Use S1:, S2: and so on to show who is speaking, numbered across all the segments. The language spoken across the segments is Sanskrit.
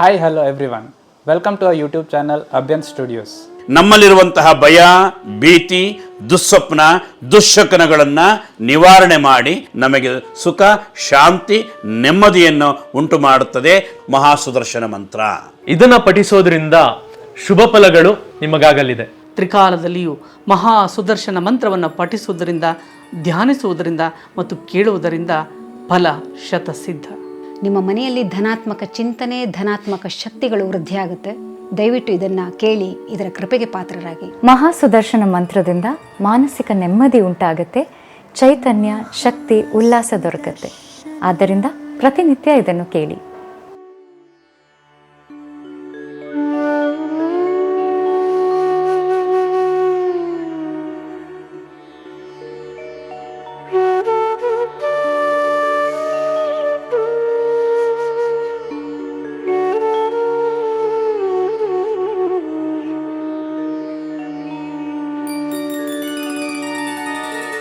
S1: Hi, everyone welcome to our YouTube channel Abhyan studios
S2: ನಮ್ಮಲ್ಲಿರುವಂತಹ ಭಯ ಭೀತಿ ದುಸ್ವಪ್ನ ದುಶ್ಶಕನಗಳನ್ನು ನಿವಾರಣೆ ಮಾಡಿ ನಮಗೆ ಸುಖ ಶಾಂತಿ ನೆಮ್ಮದಿಯನ್ನು ಉಂಟು ಮಾಡುತ್ತದೆ ಮಹಾಸುದರ್ಶನ ಮಂತ್ರ.
S3: ಇದನ್ನ ಪಠಿಸೋದ್ರಿಂದ ಶುಭ ಫಲಗಳು ನಿಮಗಾಗಲಿದೆ.
S4: ತ್ರಿಕಾಲದಲ್ಲಿಯೂ ಮಹಾ ಸುದರ್ಶನ ಮಂತ್ರವನ್ನು ಪಠಿಸುವುದರಿಂದ ಧ್ಯಾನಿಸುವುದರಿಂದ ಮತ್ತು ಕೇಳುವುದರಿಂದ ಫಲ ಶತಸಿದ್ಧ.
S5: ನಿಮ್ಮ ಮನೆಯಲ್ಲಿ ಧನಾತ್ಮಕ ಚಿಂತನೆ, ಧನಾತ್ಮಕ ಶಕ್ತಿಗಳು ವೃದ್ಧಿಯಾಗುತ್ತೆ. ದಯವಿಟ್ಟು ಇದನ್ನ ಕೇಳಿ ಇದರ ಕೃಪೆಗೆ ಪಾತ್ರರಾಗಿ.
S6: ಮಹಾ ಸುದರ್ಶನ ಮಂತ್ರದಿಂದ ಮಾನಸಿಕ ನೆಮ್ಮದಿ ಉಂಟಾಗುತ್ತೆ, ಚೈತನ್ಯ, ಶಕ್ತಿ, ಉಲ್ಲಾಸ ದೊರಕತ್ತೆ. ಆದ್ದರಿಂದ ಪ್ರತಿನಿತ್ಯ ಇದನ್ನು ಕೇಳಿ.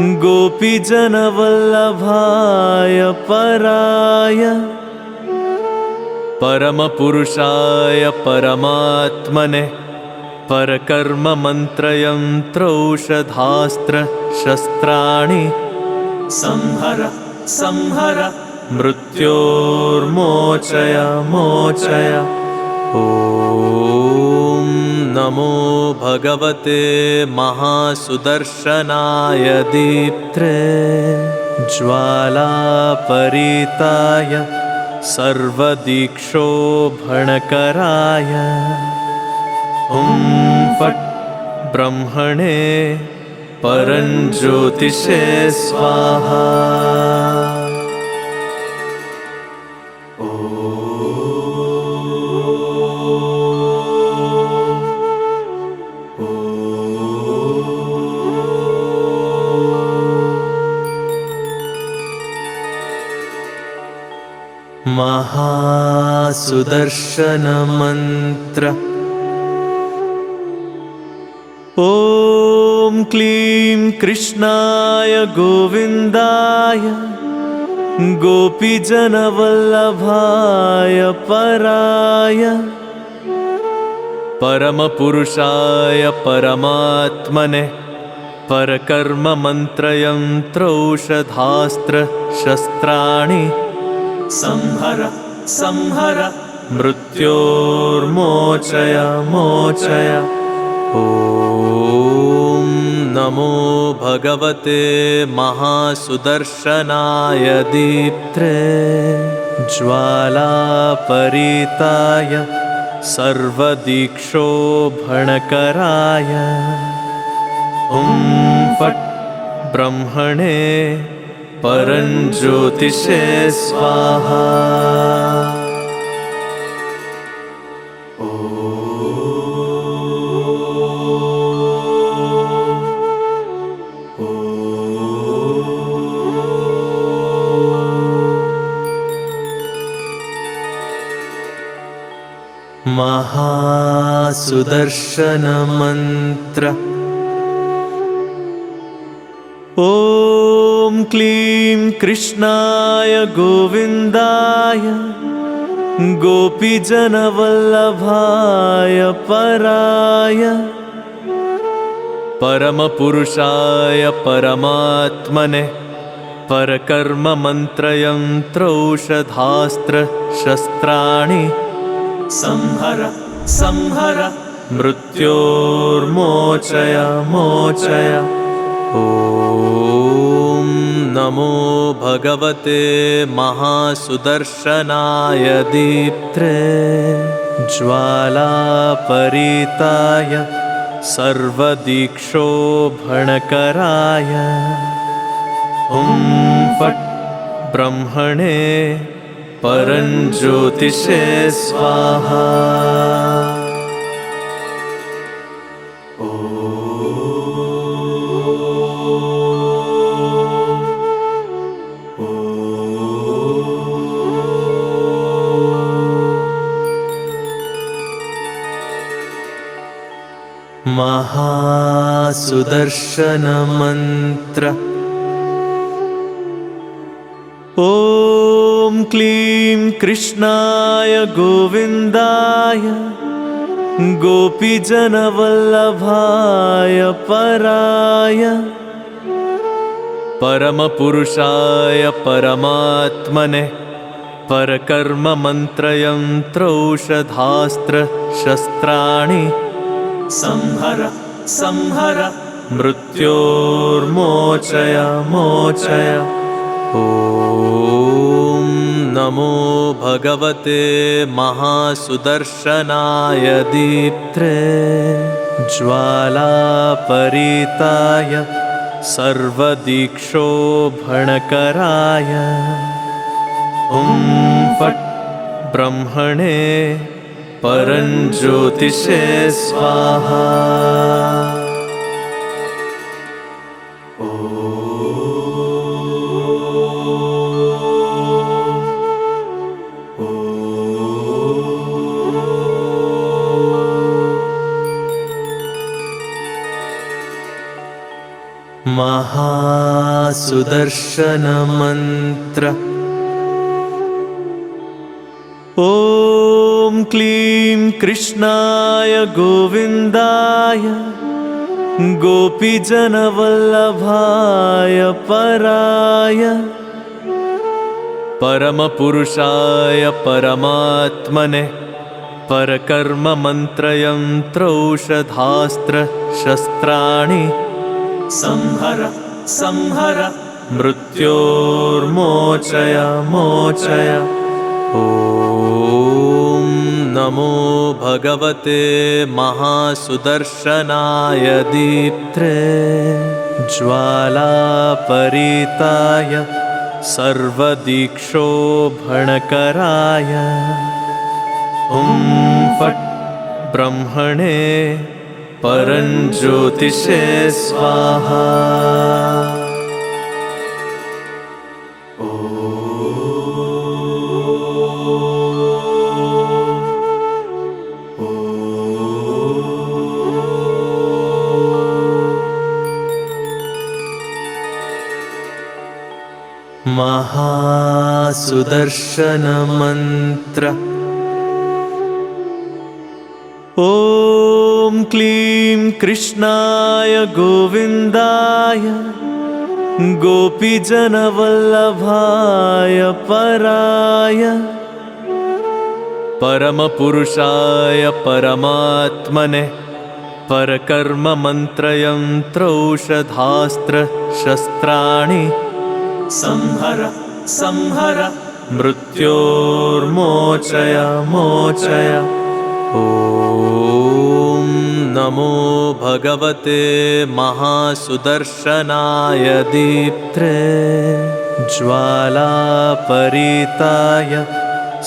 S7: गोपीजनवल्लभाय पराय परमपुरुषाय परमात्मने परकर्ममन्त्रयन्त्रौषधास्त्रशस्त्राणि संहर संहर मृत्योर्मोचय मोचय नमो भगवते महासुदर्शनाय दीप्त्रे ज्वालापरीताय सर्वदीक्षोभणकराय। ॐ फट् ब्रह्मणे परञ्ज्योतिषे स्वाहा महासुदर्शनमन्त्र ॐ क्लीं कृष्णाय गोविन्दाय गोपीजनवल्लभाय पराय परमपुरुषाय परमात्मने परकर्ममन्त्रयन्त्रौषधास्त्रशस्त्राणि। संहर संहर मृत्योर्मोचय मोचय। ॐ नमो भगवते महासुदर्शनाय दीप्त्रे ज्वालापरीताय सर्वदीक्षोभणकराय। ॐ फट् ब्रह्मणे परञ्ज्योतिषे स्वाहा महासुदर्शनमन्त्र। ॐ क्लीं कृष्णाय गोविन्दाय गोपीजनवल्लभाय पराय परमपुरुषाय परमात्मने परकर्ममन्त्रयन्त्रौषधास्त्रशस्त्राणि संहर संहर। मृत्योर्मोचय मोचय। ॐ नमो भगवते महासुदर्शनाय दीप्त्रे ज्वालापरीताय सर्वदीक्षोभणकराय। ॐ फट् ब्रह्मणे परञ्ज्योतिषे स्वाहा। महासुदर्शनमन्त्र। ओ ॐ क्लीं कृष्णाय गोविन्दाय गोपीजनवल्लभाय पराय परमपुरुषाय परमात्मने परकर्ममन्त्रयन्त्रौषधास्त्रशस्त्राणि संहर संहर मृत्योर्मोचय मोचय ॐ नमो भगवते महासुदर्शनाय दीप्त्रे ज्वालापरीताय सर्वदीक्षोभणकराय। ॐ फट् ब्रह्मणे परञ्ज्योतिषे स्वाहा महासुदर्शनमन्त्र ॐ क्लीं कृष्णाय गोविन्दाय गोपीजनवल्लभाय पराय परमपुरुषाय परमात्मने परकर्ममन्त्रयन्त्रौषधास्त्रशस्त्राणि। संहर संहर। मृत्योर्मोचय मोचय। ॐ नमो भगवते महासुदर्शनाय दीप्त्रे ज्वालापरीताय सर्वदीक्षोभणकराय। ॐ फट् ब्रह्मणे परञ्ज्योतिषे स्वाहा। महासुदर्शनमन्त्र ॐ क्लीं कृष्णाय गोविन्दाय गोपीजनवल्लभाय पराय परमपुरुषाय परमात्मने परकर्ममन्त्रयन्त्रौषधास्त्रशस्त्राणि संहर संहर मृत्योर्मोचय मोचय ॐ नमो भगवते महासुदर्शनाय दीप्त्रे ज्वालापरीताय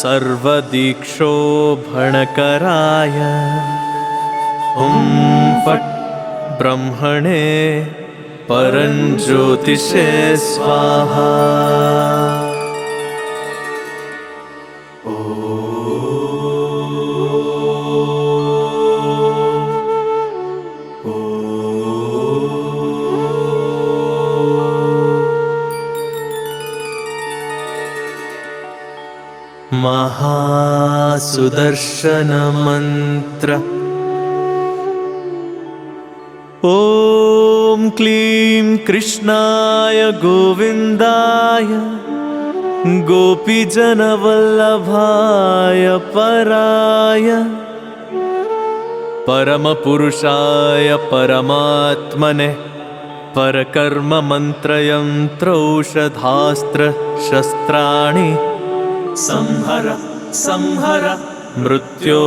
S7: सर्वदीक्षोभणकराय ॐ फट् ब्रह्मणे परञ्ज्योतिषे स्वाहा महासुदर्शनमन्त्र। ॐ क्लीं कृष्णाय गोविन्दाय गोपीजनवल्लभाय पराय परमपुरुषाय परमात्मने परकर्ममन्त्रयन्त्रौषधास्त्रशस्त्राणि संहर संहर। मृत्योर्मोचय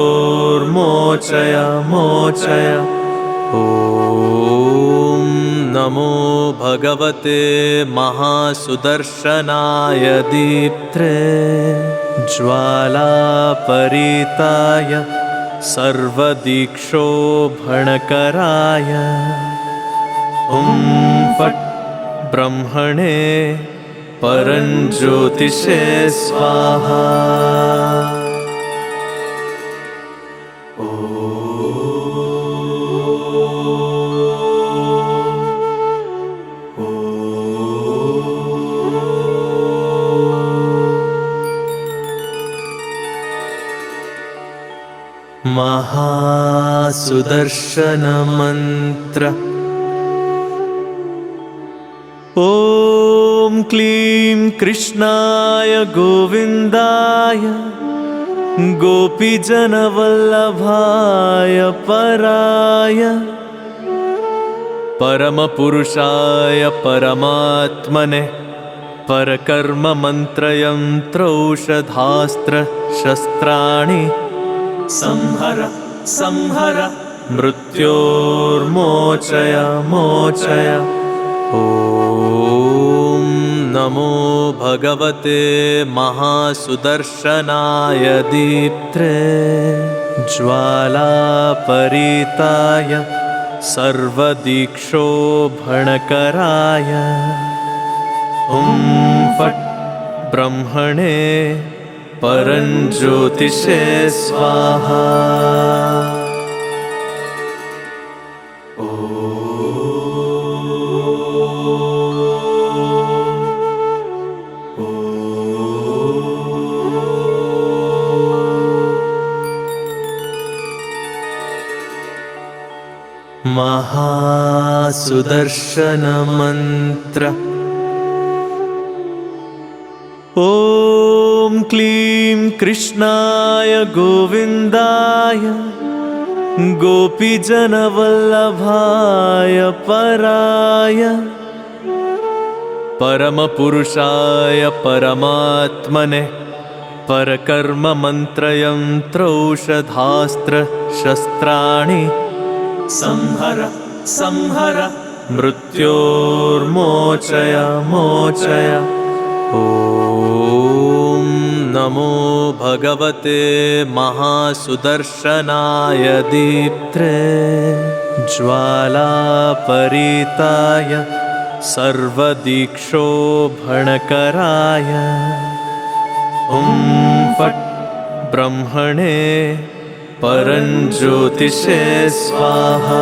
S7: मोचय। ॐ नमो भगवते महासुदर्शनाय दीप्त्रे ज्वालापरीताय सर्वदीक्षोभणकराय। ॐ फट् ब्रह्मणे परञ्ज्योतिषे स्वाहा। महासुदर्शनमन्त्र। ओ ॐ क्लीं कृष्णाय गोविन्दाय गोपीजनवल्लभाय पराय परमपुरुषाय परमात्मने परकर्ममन्त्रयन्त्रौषधास्त्रशस्त्राणि संहर संहर मृत्योर्मोचय मोचय ॐ नमो भगवते महासुदर्शनाय दीप्त्रे ज्वालापरीताय सर्वदीक्षोभणकराय ॐ फट् ब्रह्मणे परञ्ज्योतिषे स्वाहा महासुदर्शनमन्त्र। ॐ क्लीं कृष्णाय गोविन्दाय गोपीजनवल्लभाय पराय परमपुरुषाय परमात्मने परकर्ममन्त्रयन्त्रौषधास्त्रशस्त्राणि संहर संहर। मृत्योर्मोचय मोचय। ॐ नमो भगवते महासुदर्शनाय दीप्त्रे ज्वालापरीताय सर्वदीक्षोभणकराय। ॐ फट् ब्रह्मणे परञ्ज्योतिषे स्वाहा